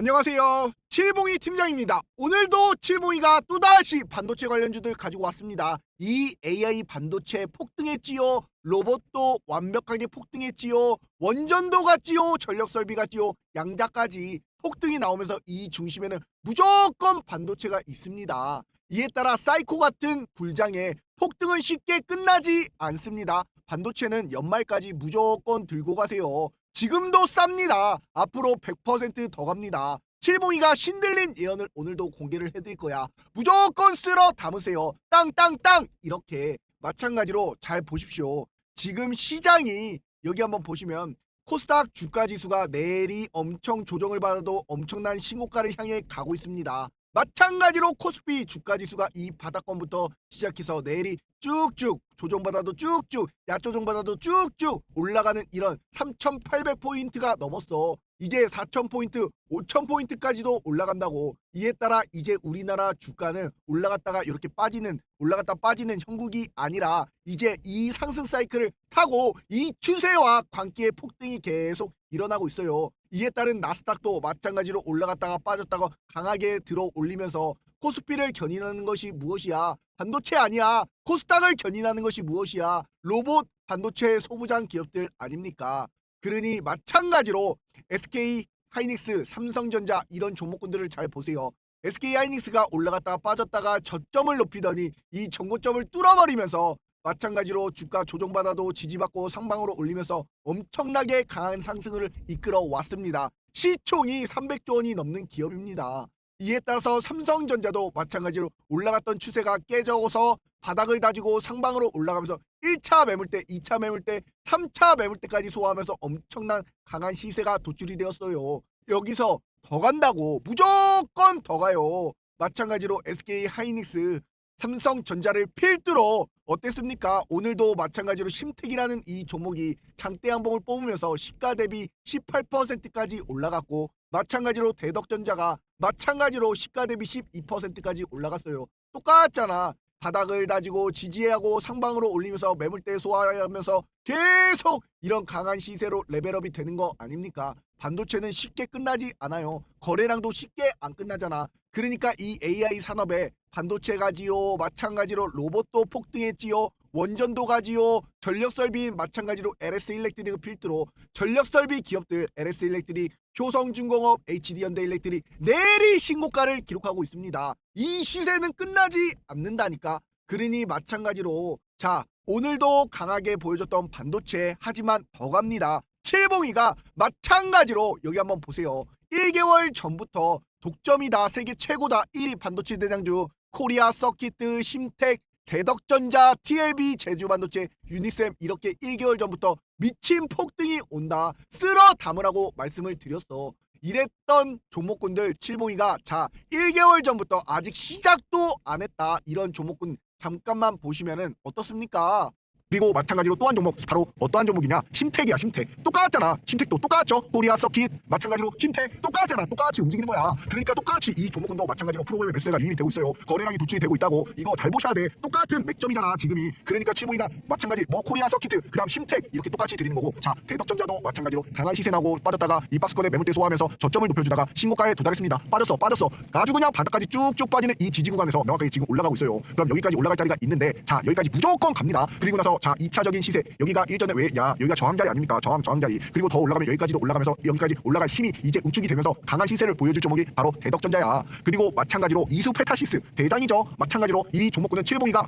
안녕하세요. 칠봉이 팀장입니다. 오늘도 칠봉이가 또다시 반도체 관련주들 가지고 왔습니다. 이 AI 반도체 폭등했지요. 로봇도 완벽하게 폭등했지요. 원전도 갔지요. 전력 설비 갔지요. 양자까지 폭등이 나오면서 이 중심에는 무조건 반도체가 있습니다. 이에 따라 사이코 같은 불장에 폭등은 쉽게 끝나지 않습니다. 반도체는 연말까지 무조건 들고 가세요. 지금도 쌉니다. 앞으로 100%더 갑니다. 칠봉이가 신들린 예언을 오늘도 공개를 해드릴 거야. 무조건 쓸어 담으세요. 땅땅땅 이렇게 마찬가지로 잘 보십시오. 지금 시장이 여기 한번 보시면 코스닥 주가 지수가 내일이 엄청 조정을 받아도 엄청난 신고가를 향해 가고 있습니다. 마찬가지로 코스피 주가 지수가 이 바닥권부터 시작해서 내일이 쭉쭉 조정받아도 쭉쭉 야조정받아도 쭉쭉 올라가는 이런 3,800포인트가 넘었어. 이제 4,000포인트, 5,000포인트까지도 올라간다고. 이에 따라 이제 우리나라 주가는 올라갔다가 이렇게 빠지는 올라갔다 빠지는 형국이 아니라 이제 이 상승 사이클을 타고 이 추세와 관계의 폭등이 계속 일어나고 있어요. 이에 따른 나스닥도 마찬가지로 올라갔다가 빠졌다가 강하게 들어 올리면서 코스피를 견인하는 것이 무엇이야? 반도체 아니야. 코스닥을 견인하는 것이 무엇이야? 로봇 반도체 소부장 기업들 아닙니까? 그러니 마찬가지로 SK 하이닉스, 삼성전자 이런 종목군들을 잘 보세요. SK 하이닉스가 올라갔다가 빠졌다가 저점을 높이더니 이 전고점을 뚫어버리면서 마찬가지로 주가 조정받아도 지지받고 상방으로 올리면서 엄청나게 강한 상승을 이끌어 왔습니다. 시총이 300조 원이 넘는 기업입니다. 이에 따라서 삼성전자도 마찬가지로 올라갔던 추세가 깨져서 바닥을 다지고 상방으로 올라가면서 1차 매물대, 2차 매물대, 3차 매물대까지 소화하면서 엄청난 강한 시세가 도출이 되었어요. 여기서 더 간다고 무조건 더 가요. 마찬가지로 SK 하이닉스, 삼성전자를 필두로 어땠습니까? 오늘도 마찬가지로 심택이라는 이 종목이 장대 한봉을 뽑으면서 시가 대비 18%까지 올라갔고 마찬가지로 대덕전자가 마찬가지로 시가 대비 12%까지 올라갔어요. 똑같잖아. 바닥을 다지고 지지하고 상방으로 올리면서 매물대 소화하면서 계속 이런 강한 시세로 레벨업이 되는 거 아닙니까? 반도체는 쉽게 끝나지 않아요. 거래량도 쉽게 안 끝나잖아. 그러니까 이 AI 산업에 반도체 가지요, 마찬가지로 로봇도 폭등했지요, 원전도 가지요, 전력 설비 마찬가지로 LS 일렉트릭을 필두로 전력 설비 기업들 LS 일렉트릭, 효성중공업, HD현대 일렉트릭 내리 신고가를 기록하고 있습니다. 이 시세는 끝나지 않는다니까. 그러니 마찬가지로 자 오늘도 강하게 보여줬던 반도체 하지만 더 갑니다. 칠봉이가 마찬가지로 여기 한번 보세요. 1개월 전부터 독점이다 세계 최고다 1위 반도체 대장주 코리아 서키트 심텍 대덕전자 TLB 제주반도체 유니셈 이렇게 1개월 전부터 미친 폭등이 온다. 쓸어 담으라고 말씀을 드렸어. 이랬던 종목군들 칠봉이가 자 1개월 전부터 아직 시작도 안 했다. 이런 종목군 잠깐만 보시면은 어떻습니까? 그리고 마찬가지로 또 한 종목 바로 어떠한 종목이냐? 심택이야 심택. 똑같잖아. 심택도 똑같죠? 코리아 서킷 마찬가지로 심택 똑같잖아. 똑같이 움직이는 거야. 그러니까 똑같이 이 종목군도 마찬가지로 프로그램 매수세가 유인이 되고 있어요. 거래량이 도출이 되고 있다고 이거 잘 보셔야 돼. 똑같은 맥점이잖아 지금이. 그러니까 칠봉이가 마찬가지 뭐 코리아 서킷 그다음 심택 이렇게 똑같이 드리는 거고. 자 대덕전자도 마찬가지로 강한 시세 나고 빠졌다가 이 박스권에 매물대 소화하면서 저점을 높여주다가 신고가에 도달했습니다. 빠졌어 빠졌어. 아주 그냥 바닥까지 쭉쭉 빠지는 이 지지 구간에서 명확하게 지금 올라가고 있어요. 그럼 여기까지 올라갈 자리가 있는데 자 여기까지 무조건 갑니다. 그리고 나서 자 2차적인 시세 여기가 일전에 왜 야 여기가 저항 자리 아닙니까 저항 저항 자리 그리고 더 올라가면 여기까지도 올라가면서 여기까지 올라갈 힘이 이제 우측이 되면서 강한 시세를 보여줄 종목이 바로 대덕전자야 그리고 마찬가지로 이수 페타시스 대장이죠 마찬가지로 이 종목군은 칠봉이가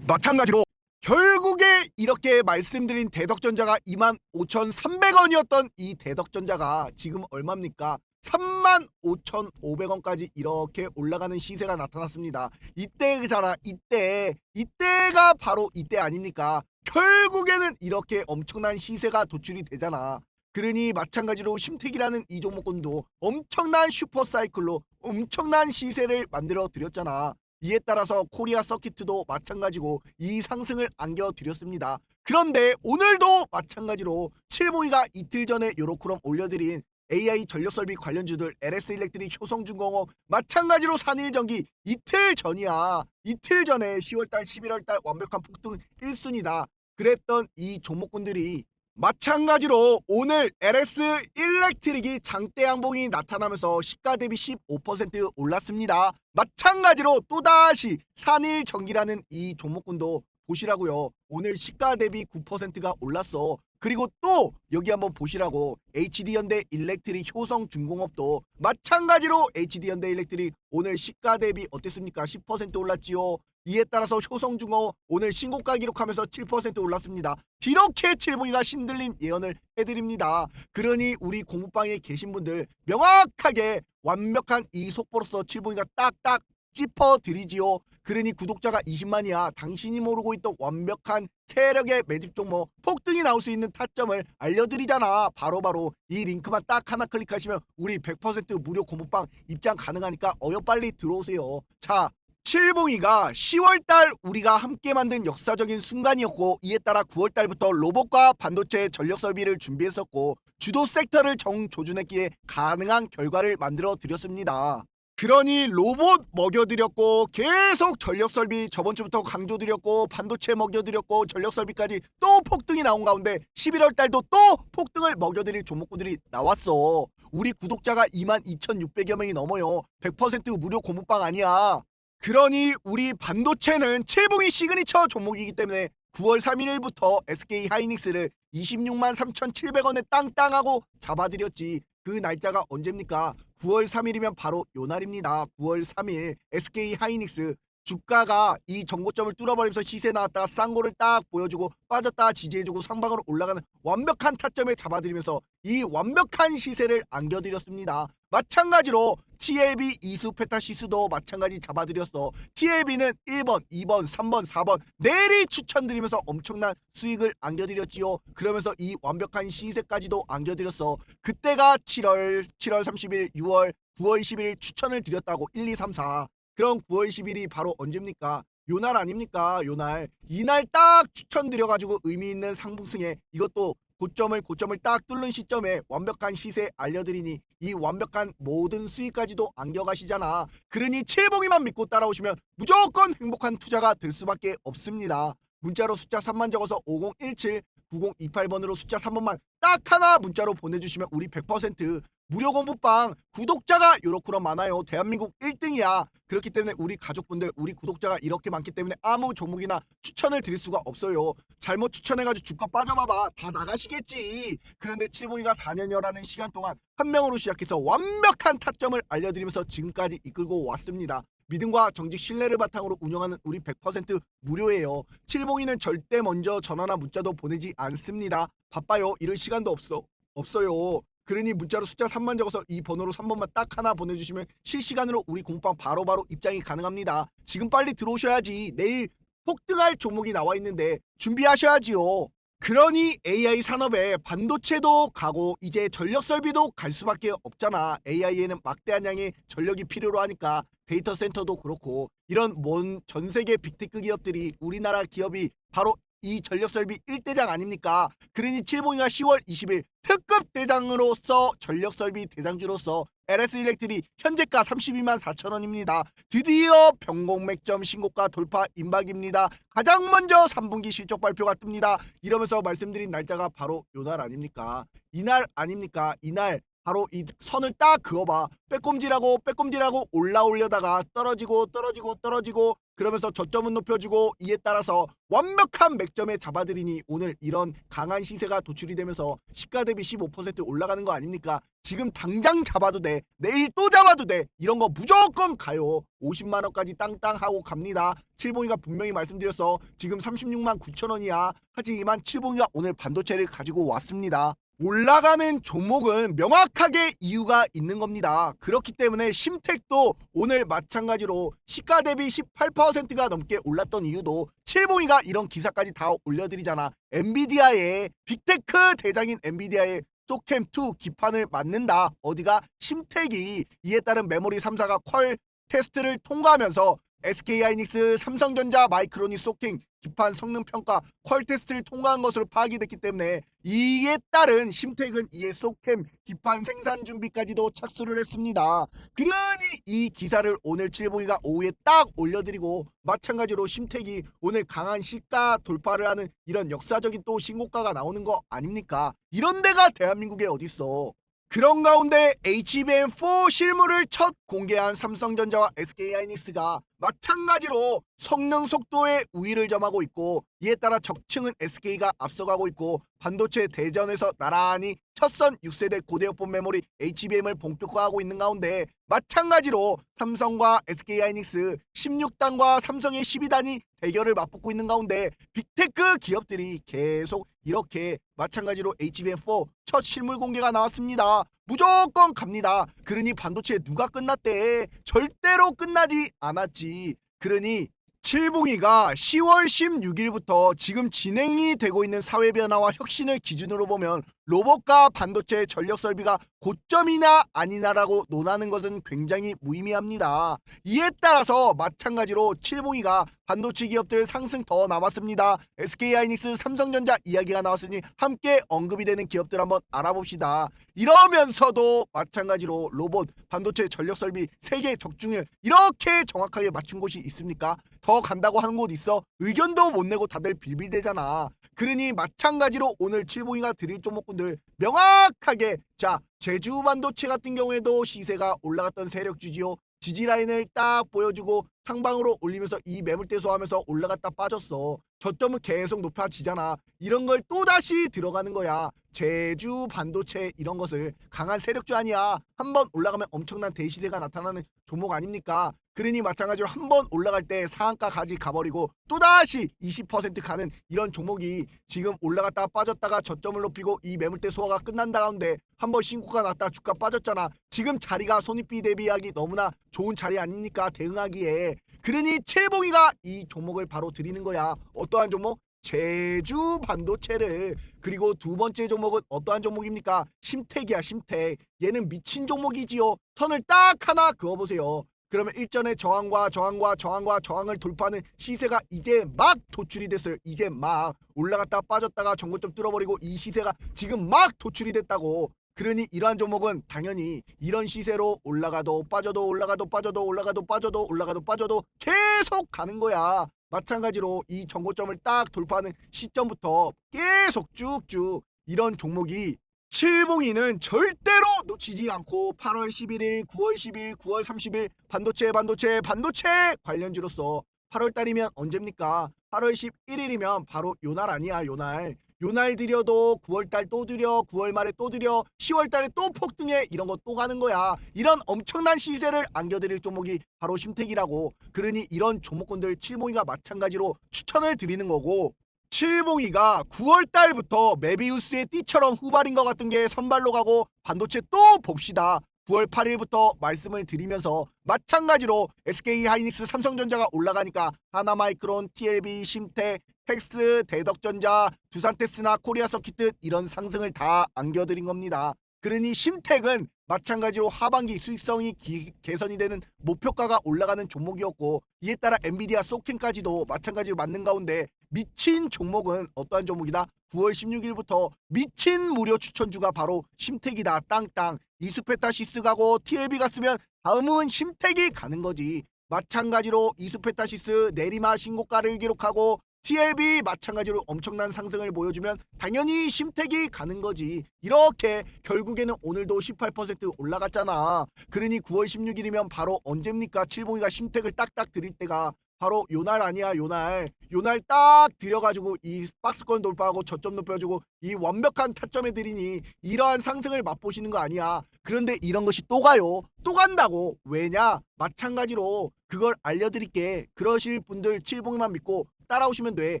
마찬가지로 결국에 이렇게 말씀드린 대덕전자가 25,300원이었던 이 대덕전자가 지금 얼마입니까? 35,500원까지 이렇게 올라가는 시세가 나타났습니다. 이때잖아. 이때. 이때가 바로 이때 아닙니까? 결국에는 이렇게 엄청난 시세가 도출이 되잖아. 그러니 마찬가지로 심택이라는 이 종목군도 엄청난 슈퍼사이클로 엄청난 시세를 만들어 드렸잖아. 이에 따라서 코리아 서키트도 마찬가지고 이 상승을 안겨드렸습니다. 그런데 오늘도 마찬가지로 칠봉이가 이틀 전에 요로크롬 올려드린 AI 전력설비 관련주들 LS 일렉트릭 효성중공업 마찬가지로 산일전기 이틀 전이야. 이틀 전에 10월달 11월달 완벽한 폭등 1순위다. 그랬던 이 종목군들이 마찬가지로 오늘 LS 일렉트릭이 장대 양봉이 나타나면서 시가 대비 15% 올랐습니다. 마찬가지로 또다시 산일 전기라는 이 종목군도 보시라고요. 오늘 시가 대비 9%가 올랐어. 그리고 또 여기 한번 보시라고 HD현대 일렉트릭 효성 중공업도 마찬가지로 HD현대 일렉트릭 오늘 시가 대비 어땠습니까? 10% 올랐지요. 이에 따라서 효성중공업 오늘 신고가 기록하면서 7% 올랐습니다. 이렇게 칠봉이가 신들린 예언을 해드립니다. 그러니 우리 공부방에 계신 분들 명확하게 완벽한 이 속보로서 칠봉이가 딱딱 짚어드리지요. 그러니 구독자가 20만이야. 당신이 모르고 있던 완벽한 세력의 매집 종목 폭등이 나올 수 있는 타점을 알려드리잖아. 바로 바로 이 링크만 딱 하나 클릭하시면 우리 100% 무료 공부방 입장 가능하니까 어여 빨리 들어오세요. 자. 칠봉이가 10월달 우리가 함께 만든 역사적인 순간이었고 이에 따라 9월달부터 로봇과 반도체 전력 설비를 준비했었고 주도 섹터를 정조준했기에 가능한 결과를 만들어 드렸습니다. 그러니 로봇 먹여드렸고 계속 전력 설비 저번 주부터 강조드렸고 반도체 먹여드렸고 전력 설비까지 또 폭등이 나온 가운데 11월 달도 또 폭등을 먹여드릴 종목구들이 나왔어. 우리 구독자가 22,600여 명이 넘어요. 100% 무료 공부방 아니야. 그러니 우리 반도체는 칠봉이 시그니처 종목이기 때문에 9월 3일부터 SK 하이닉스를 26만 3,700원에 땅땅하고 잡아드렸지. 그 날짜가 언제입니까? 9월 3일이면 바로 요 날입니다. 9월 3일 SK 하이닉스 주가가 이 정고점을 뚫어버리면서 시세 나왔다가 쌍고를 딱 보여주고 빠졌다가 지지해주고 상방으로 올라가는 완벽한 타점에 잡아들이면서 이 완벽한 시세를 안겨드렸습니다. 마찬가지로 TLB 이수 페타시스도 마찬가지 잡아드렸어. TLB는 1번, 2번, 3번, 4번 내리 추천드리면서 엄청난 수익을 안겨드렸지요. 그러면서 이 완벽한 시세까지도 안겨드렸어. 그때가 7월, 7월 30일, 6월, 9월 20일 추천을 드렸다고 1, 2, 3, 4. 그럼 9월 10일이 바로 언제입니까? 요날 아닙니까? 요날. 이날 딱 추천드려가지고 의미 있는 상승에 이것도 고점을 고점을 딱 뚫는 시점에 완벽한 시세 알려드리니 이 완벽한 모든 수익까지도 안겨가시잖아. 그러니 칠봉이만 믿고 따라오시면 무조건 행복한 투자가 될 수밖에 없습니다. 문자로 숫자 3만 적어서 5017 9028번으로 숫자 3번만 딱 하나 문자로 보내주시면 우리 100% 무료 공부방 구독자가 요렇게로 많아요. 대한민국 1등이야. 그렇기 때문에 우리 가족분들, 우리 구독자가 이렇게 많기 때문에 아무 종목이나 추천을 드릴 수가 없어요. 잘못 추천해가지고 주가 빠져봐봐. 다 나가시겠지. 그런데 칠봉이가 4년여라는 시간 동안 한 명으로 시작해서 완벽한 타점을 알려드리면서 지금까지 이끌고 왔습니다. 믿음과 정직 신뢰를 바탕으로 운영하는 우리 100% 무료예요. 칠봉이는 절대 먼저 전화나 문자도 보내지 않습니다. 바빠요. 이럴 시간도 없어. 없어요. 그러니 문자로 숫자 3만 적어서 이 번호로 3번만 딱 하나 보내주시면 실시간으로 우리 공방 바로바로 입장이 가능합니다. 지금 빨리 들어오셔야지. 내일 폭등할 종목이 나와 있는데 준비하셔야지요. 그러니 AI 산업에 반도체도 가고 이제 전력 설비도 갈 수밖에 없잖아. AI에는 막대한 양의 전력이 필요로 하니까 데이터 센터도 그렇고 이런 먼 전 세계 빅테크 기업들이 우리나라 기업이 바로 이 전력 설비 1대장 아닙니까? 그러니 칠봉이가 10월 20일 특급 대장으로서 전력 설비 대장주로서 LS 일렉트리 현재가 32만 4천 원입니다. 드디어 병공맥점 신고가 돌파 임박입니다. 가장 먼저 3분기 실적 발표가 뜹니다. 이러면서 말씀드린 날짜가 바로 요날 아닙니까? 이날 아닙니까? 이날 바로 이 선을 딱 그어봐. 빼꼼질하고 빼꼼질하고 올라올려다가 떨어지고 떨어지고 떨어지고 그러면서 저점은 높여주고 이에 따라서 완벽한 맥점에 잡아들이니 오늘 이런 강한 시세가 도출이 되면서 시가 대비 15% 올라가는 거 아닙니까? 지금 당장 잡아도 돼. 내일 또 잡아도 돼. 이런 거 무조건 가요. 50만 원까지 땅땅 하고 갑니다. 칠봉이가 분명히 말씀드렸어. 지금 36만 9천 원이야. 하지만 칠봉이가 오늘 반도체를 가지고 왔습니다. 올라가는 종목은 명확하게 이유가 있는 겁니다. 그렇기 때문에 심택도 오늘 마찬가지로 시가 대비 18%가 넘게 올랐던 이유도 칠봉이가 이런 기사까지 다 올려드리잖아. 엔비디아의 빅테크 대장인 엔비디아의 소캠2 기판을 맞는다. 어디가 심택이 이에 따른 메모리 3사가 퀄 테스트를 통과하면서 SK하이닉스, 삼성전자, 마이크로니 소킹 기판 성능 평가 퀄 테스트를 통과한 것으로 파악이 됐기 때문에 이에 따른 심택은 이에 소캠 기판 생산 준비까지도 착수를 했습니다. 그러니 이 기사를 오늘 칠봉이가 오후에 딱 올려드리고 마찬가지로 심택이 오늘 강한 시가 돌파를 하는 이런 역사적인 또 신고가가 나오는 거 아닙니까? 이런 데가 대한민국에 어딨어? 그런 가운데 HBM4 실물을 첫 공개한 삼성전자와 SK하이닉스가 마찬가지로 성능 속도의 우위를 점하고 있고 이에 따라 적층은 SK가 앞서가고 있고 반도체 대전에서 나란히 첫선 6세대 고대역본 메모리 HBM을 본격화하고 있는 가운데 마찬가지로 삼성과 SK하이닉스 16단과 삼성의 12단이 대결을 맞붙고 있는 가운데 빅테크 기업들이 계속 이렇게 마찬가지로 HBM4 첫 실물 공개가 나왔습니다. 무조건 갑니다. 그러니 반도체 누가 끝났대? 절대로 끝나지 않았지. 그러니 칠봉이가 10월 16일부터 지금 진행이 되고 있는 사회 변화와 혁신을 기준으로 보면 로봇과 반도체 전력 설비가 고점이나 아니나라고 논하는 것은 굉장히 무의미합니다. 이에 따라서 마찬가지로 칠봉이가 반도체 기업들 상승 더 남았습니다. SK하이닉스, 삼성전자 이야기가 나왔으니 함께 언급이 되는 기업들 한번 알아봅시다. 이러면서도 마찬가지로 로봇, 반도체 전력 설비 세계 적중률 이렇게 정확하게 맞춘 곳이 있습니까? 더 간다고 하는 곳 있어? 의견도 못 내고 다들 빌빌대잖아. 그러니 마찬가지로 오늘 칠봉이가 드릴 종목군들 명확하게 자 제주 반도체 같은 경우에도 시세가 올라갔던 세력주지요. 지지 라인을 딱 보여주고 상방으로 올리면서 이 매물대 소하면서 올라갔다 빠졌어. 저점은 계속 높아지잖아. 이런 걸 또다시 들어가는 거야. 제주 반도체 이런 것을 강한 세력주 아니야. 한번 올라가면 엄청난 대시세가 나타나는 종목 아닙니까? 그러니 마찬가지로 한 번 올라갈 때 상한가까지 가버리고 또다시 20% 가는 이런 종목이 지금 올라갔다가 빠졌다가 저점을 높이고 이 매물대 소화가 끝난 다운데 한번 신고가 났다 주가 빠졌잖아. 지금 자리가 손익비 대비하기 너무나 좋은 자리 아닙니까? 대응하기에. 그러니 칠봉이가 이 종목을 바로 드리는 거야. 어떠한 종목? 제주 반도체를. 그리고 두 번째 종목은 어떠한 종목입니까? 심택이야 심택 얘는 미친 종목이지요. 선을 딱 하나 그어보세요. 그러면 일전에 저항과 저항과 저항과 저항을 돌파하는 시세가 이제 막 도출이 됐어요. 이제 막. 올라갔다 빠졌다가 전고점 뚫어버리고 이 시세가 지금 막 도출이 됐다고. 그러니 이러한 종목은 당연히 이런 시세로 올라가도 빠져도 올라가도 빠져도 올라가도 빠져도 올라가도 빠져도 계속 가는 거야. 마찬가지로 이 정고점을 딱 돌파하는 시점부터 계속 쭉쭉 이런 종목이 칠봉이는 절대로 놓치지 않고 8월 11일, 9월 10일, 9월 30일 반도체 반도체 반도체 관련주로서 8월 달이면 언제입니까? 8월 11일이면 바로 요날 아니야 요날 요 날 들여도 9월달 또 들여 9월 말에 또 들여 10월달에 또 폭등해. 이런 거 또 가는 거야. 이런 엄청난 시세를 안겨드릴 종목이 바로 심택이라고. 그러니 이런 종목군들 칠봉이가 마찬가지로 추천을 드리는 거고 칠봉이가 9월달부터 메비우스의 띠처럼 후발인 것 같은 게 선발로 가고 반도체 또 봅시다. 9월 8일부터 말씀을 드리면서 마찬가지로 SK 하이닉스 삼성전자가 올라가니까 하나마이크론, TLB, 심텍, 텍스, 대덕전자, 두산테스나 코리아 서키트 이런 상승을 다 안겨드린 겁니다. 그러니 심텍은 마찬가지로 하반기 수익성이 기- 개선이 되는 목표가가 올라가는 종목이었고 이에 따라 엔비디아 소킹까지도 마찬가지로 맞는 가운데 미친 종목은 어떠한 종목이다? 9월 16일부터 미친 무료 추천주가 바로 심택이다. 땅땅. 이수페타시스 가고 TLB 갔으면 다음은 심택이 가는 거지. 마찬가지로 이수페타시스 내리마 신고가를 기록하고 TLB 마찬가지로 엄청난 상승을 보여주면 당연히 심택이 가는 거지. 이렇게 결국에는 오늘도 18% 올라갔잖아. 그러니 9월 16일이면 바로 언제입니까? 칠봉이가 심택을 딱딱 드릴 때가 바로 요 날 아니야 요 날 요 날 딱 들여가지고 이 박스권 돌파하고 저점 높여주고 이 완벽한 타점에 들이니 이러한 상승을 맛보시는 거 아니야 그런데 이런 것이 또 가요 또 간다고 왜냐 마찬가지로 그걸 알려드릴게 그러실 분들 칠봉이만 믿고 따라오시면 돼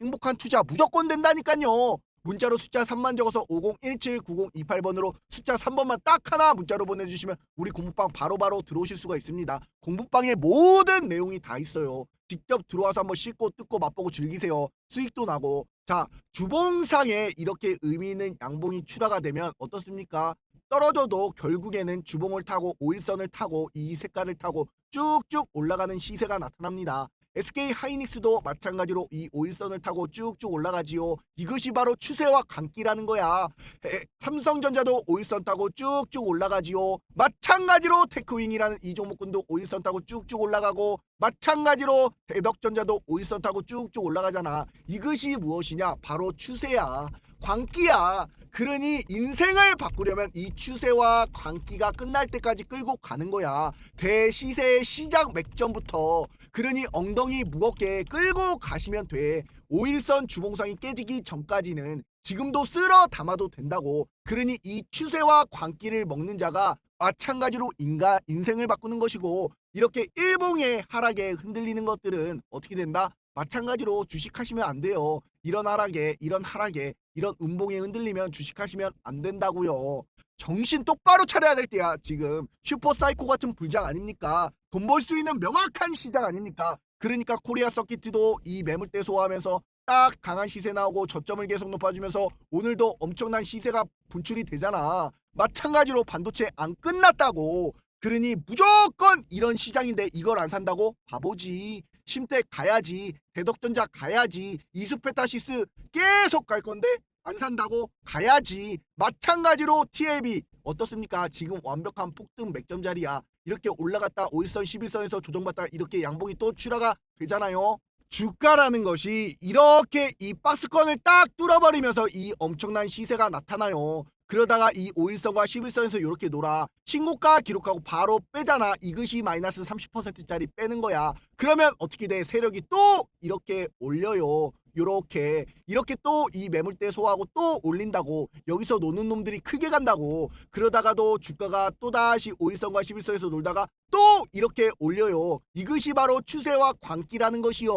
행복한 투자 무조건 된다니까요 문자로 숫자 3만 적어서 50179028번으로 숫자 3번만 딱 하나 문자로 보내주시면 우리 공부방 바로 바로 들어오실 수가 있습니다. 공부방에 모든 내용이 다 있어요. 직접 들어와서 한번 씻고 뜯고 맛보고 즐기세요. 수익도 나고. 자, 주봉상에 이렇게 의미 있는 양봉이 출하가 되면 어떻습니까? 떨어져도 결국에는 주봉을 타고 오일선을 타고 이 색깔을 타고 쭉쭉 올라가는 시세가 나타납니다. SK 하이닉스도 마찬가지로 이 오일선을 타고 쭉쭉 올라가지요. 이것이 바로 추세와 관기라는 거야. 에, 삼성전자도 오일선 타고 쭉쭉 올라가지요. 마찬가지로 테크윙이라는 이 종목군도 오일선 타고 쭉쭉 올라가고 마찬가지로 대덕전자도 오일선 타고 쭉쭉 올라가잖아. 이것이 무엇이냐? 바로 추세야. 광기야. 그러니 인생을 바꾸려면 이 추세와 광기가 끝날 때까지 끌고 가는 거야. 대시세의 시작 맥점부터 그러니 엉덩이 무겁게 끌고 가시면 돼. 오일선 주봉상이 깨지기 전까지는 지금도 쓸어 담아도 된다고. 그러니 이 추세와 광기를 먹는 자가 마찬가지로 인가 인생을 바꾸는 것이고 이렇게 일봉의 하락에 흔들리는 것들은 어떻게 된다? 마찬가지로 주식하시면 안 돼요. 이런 하락에 이런 하락에 이런 음봉에 흔들리면 주식하시면 안 된다고요. 정신 똑바로 차려야 될 때야 지금 슈퍼 사이코 같은 불장 아닙니까? 돈 벌 수 있는 명확한 시장 아닙니까? 그러니까 코리아 서킷도 이 매물대 소화하면서 딱 강한 시세 나오고 저점을 계속 높아주면서 오늘도 엄청난 시세가 분출이 되잖아. 마찬가지로 반도체 안 끝났다고. 그러니 무조건 이런 시장인데 이걸 안 산다고? 바보지. 심택 가야지. 대덕전자 가야지. 이수페타시스 계속 갈 건데 안 산다고? 가야지. 마찬가지로 TLB 어떻습니까? 지금 완벽한 폭등 맥점 자리야. 이렇게 올라갔다 5일선 11선에서 조정받다 이렇게 양봉이 또 출하가 되잖아요. 주가라는 것이 이렇게 이 박스권을 딱 뚫어버리면서 이 엄청난 시세가 나타나요. 그러다가 이 5일선과 11선에서 이렇게 놀아 신고가 기록하고 바로 빼잖아. 이것이 마이너스 30%짜리 빼는 거야. 그러면 어떻게 돼? 세력이 또 이렇게 올려요. 요렇게. 이렇게 또 이 매물대 소화하고 또 올린다고. 여기서 노는 놈들이 크게 간다고. 그러다가도 주가가 또다시 5일선과 11선에서 놀다가 또 이렇게 올려요. 이것이 바로 추세와 광기라는 것이요.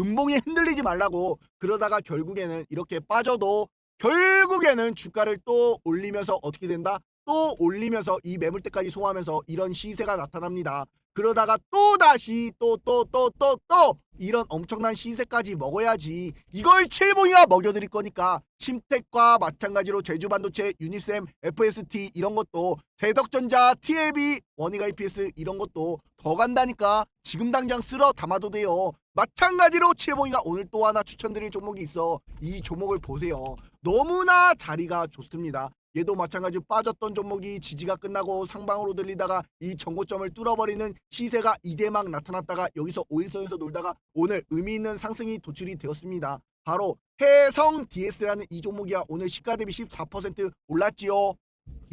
음봉에 흔들리지 말라고. 그러다가 결국에는 이렇게 빠져도 결국에는 주가를 또 올리면서 어떻게 된다? 또 올리면서 이 매물대까지 소화하면서 이런 시세가 나타납니다. 그러다가 또 다시 또 또 또 또 또 이런 엄청난 시세까지 먹어야지. 이걸 칠봉이가 먹여드릴 거니까 심택과 마찬가지로 제주반도체, 유니셈, FST 이런 것도 대덕전자, TLB, 원익 IPS 이런 것도 더 간다니까 지금 당장 쓸어 담아도 돼요. 마찬가지로 칠봉이가 오늘 또 하나 추천드릴 종목이 있어. 이 종목을 보세요. 너무나 자리가 좋습니다. 얘도 마찬가지로 빠졌던 종목이 지지가 끝나고 상방으로 들리다가 이 정고점을 뚫어버리는 시세가 이제 막 나타났다가 여기서 5일선에서 놀다가 오늘 의미 있는 상승이 도출이 되었습니다. 바로 해성 DS라는 이 종목이야 오늘 시가 대비 14% 올랐지요.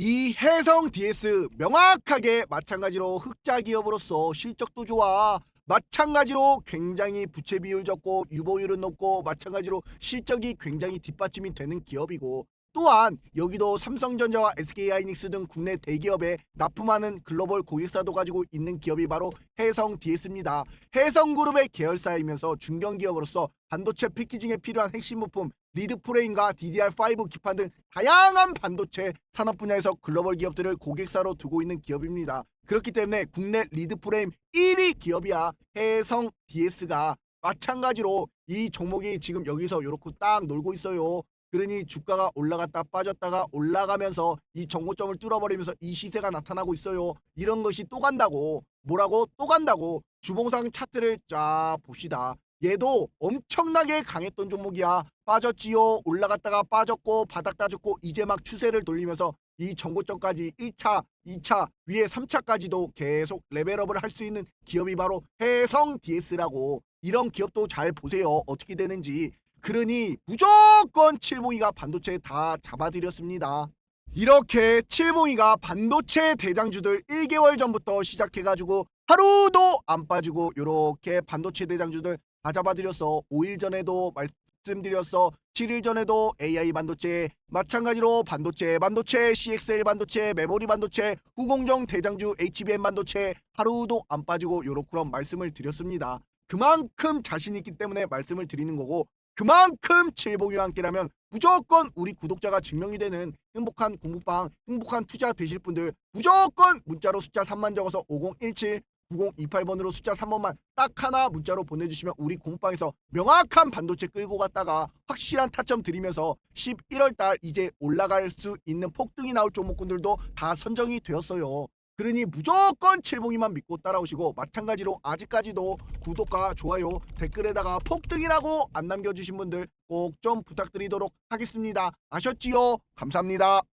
이 해성 DS 명확하게 마찬가지로 흑자 기업으로서 실적도 좋아. 마찬가지로 굉장히 부채 비율 적고 유보율은 높고 마찬가지로 실적이 굉장히 뒷받침이 되는 기업이고 또한 여기도 삼성전자와 SK하이닉스 등 국내 대기업에 납품하는 글로벌 고객사도 가지고 있는 기업이 바로 해성 DS입니다. 해성그룹의 계열사이면서 중견기업으로서 반도체 패키징에 필요한 핵심 부품 리드 프레임과 DDR5 기판 등 다양한 반도체 산업 분야에서 글로벌 기업들을 고객사로 두고 있는 기업입니다. 그렇기 때문에 국내 리드 프레임 1위 기업이야 해성 DS가 마찬가지로 이 종목이 지금 여기서 이렇게 딱 놀고 있어요. 그러니 주가가 올라갔다 빠졌다가 올라가면서 이 정고점을 뚫어버리면서 이 시세가 나타나고 있어요. 이런 것이 또 간다고 뭐라고 또 간다고 주봉상 차트를 쫙 봅시다. 얘도 엄청나게 강했던 종목이야. 빠졌지요. 올라갔다가 빠졌고 바닥 따졌고 이제 막 추세를 돌리면서 이 정고점까지 1차, 2차, 위에 3차까지도 계속 레벨업을 할 수 있는 기업이 바로 해성 DS라고 이런 기업도 잘 보세요. 어떻게 되는지. 그러니 무조건 칠봉이가 반도체 다 잡아드렸습니다. 이렇게 칠봉이가 반도체 대장주들 1개월 전부터 시작해가지고 하루도 안 빠지고 이렇게 반도체 대장주들 다 잡아드렸어. 5일 전에도 말씀드렸어. 7일 전에도 AI 반도체, 마찬가지로 반도체, 반도체, CXL 반도체, 메모리 반도체, 후공정 대장주 HBM 반도체 하루도 안 빠지고 요렇게런 말씀을 드렸습니다. 그만큼 자신 있기 때문에 말씀을 드리는 거고 그만큼 칠봉이와 함께라면 무조건 우리 구독자가 증명이 되는 행복한 공부방, 행복한 투자 되실 분들 무조건 문자로 숫자 3만 적어서 5017 9028번으로 숫자 3번만 딱 하나 문자로 보내주시면 우리 공방에서 명확한 반도체 끌고 갔다가 확실한 타점 드리면서 11월달 이제 올라갈 수 있는 폭등이 나올 종목군들도 다 선정이 되었어요. 그러니 무조건 칠봉이만 믿고 따라오시고 마찬가지로 아직까지도 구독과 좋아요 댓글에다가 폭등이라고 안 남겨주신 분들 꼭 좀 부탁드리도록 하겠습니다. 아셨지요? 감사합니다.